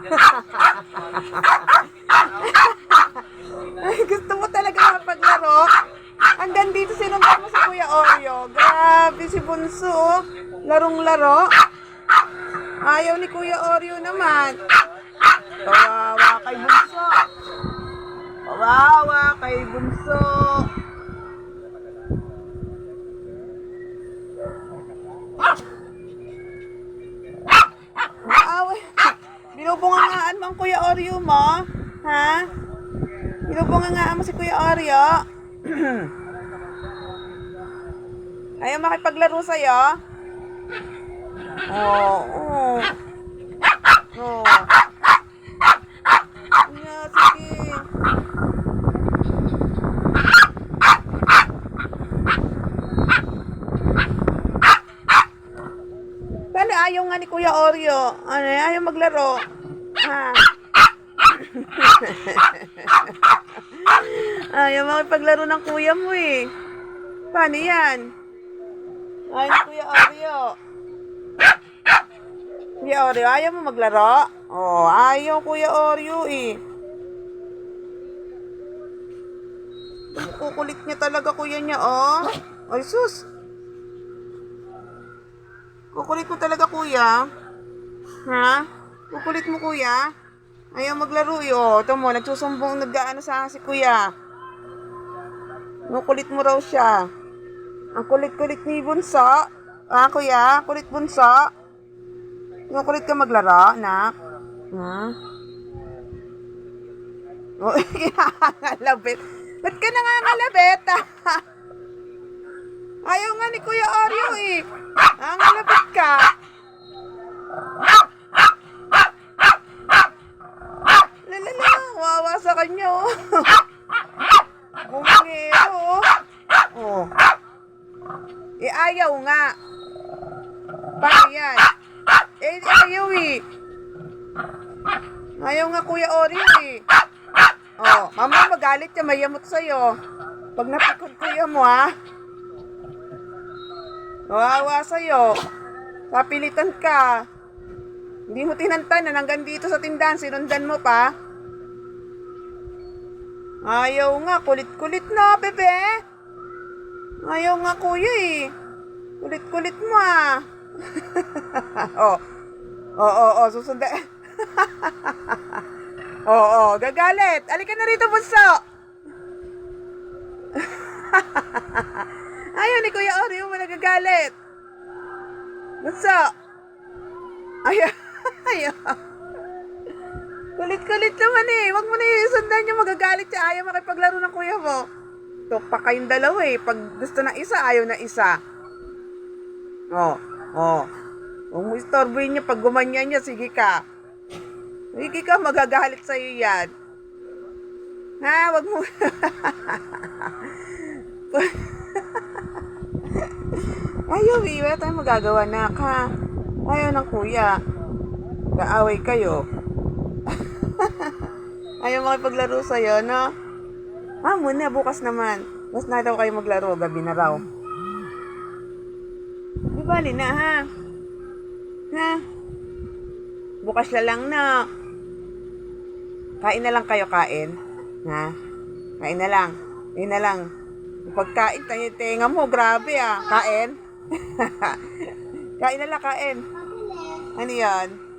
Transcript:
Ay, gusto mo talaga mapaglaro? Hanggang dito sinundan mo si Kuya Oreo. Grabe si Bunso. oh. Larong-laro. Ayaw ni Kuya Oreo naman. Kawawa kay Bunso. Kawawa kay Bunso. Binubungangaan mo ang Kuya Oreo mo? Ha? Binubungangaan mo si Kuya Oreo? Ayaw makipaglaro sa'yo? Oo. Oo. Oo. Yeah, sige. Paano ayaw nga ni Kuya Oreo? Ano, ayaw maglaro? Ha? ayaw makipaglaro ng kuya mo eh. Paano yan? Ni Kuya Oreo. Kuya Oreo, ayaw mo maglaro? Oh, ayaw Kuya Oreo eh. Kukulit niya talaga kuya niya, oh. Ay, sus. Kukulit mo talaga, kuya. Ha? Kukulit mo, kuya. Ayaw maglaro, eh. Oh, ito mo, nagsusumbong, nag-ano sa si kuya. Kukulit mo raw siya. Ang kulit-kulit ni Bunso. Ah, kuya? Kulit Bunso. Kukulit ka maglaro, anak. Ha? Oh, kinangalabit. Ba't ka nangangalabit? Ayaw nga ni Kuya Oreo eh. Nangangalabit ka. Lalala, wawa sa kanya oh. Bumingero oh. Oh. Eh, ayaw nga. Paano yan? Eh, ayaw eh. Ayaw nga Kuya Oreo eh. Oh, mama magalit siya, mayamot sa'yo. Pag napikon kuya mo ha. Wawa sa'yo. Papilitan ka. Hindi mo tinantanan hanggang dito sa tindahan, sinundan mo pa. Ayaw nga, kulit-kulit na, bebe. Ayaw nga, kuya eh. Kulit-kulit mo ah. oh. Oo, oo, oo, susundan. Oo, gagalit. Alika na rito, bunso. Ayaw ni Kuya Oreo mo nagagalit. Bunso. Ayaw. Ayaw. Kulit-kulit naman eh. Huwag mo na isundan yung magagalit siya. Ayaw makipaglaro ng kuya mo. Tok pa kayong dalawa eh. Pag gusto ng isa, ayaw na isa. Oh, oh. Huwag mo istorbohin niya pag gumanyan niya. Sige ka. Sige ka, magagalit sa'yo yan. Ha, wag mo. Ayaw, eh. Wala tayong magagawa na ka. Ayaw ng kuya. Kaaway kayo. Ayaw makipaglaro sa'yo, no? Ah, muna, bukas naman. Mas na daw kayo maglaro, gabi na raw. Di bali na, ha? Ha? Bukas na lang na. Kain na lang kayo, kain. Ha? Kain na lang. Kain na lang. Pagkain, tayo tenga mo, grabe ah. Kain. kain na lang, kain. Ano yan?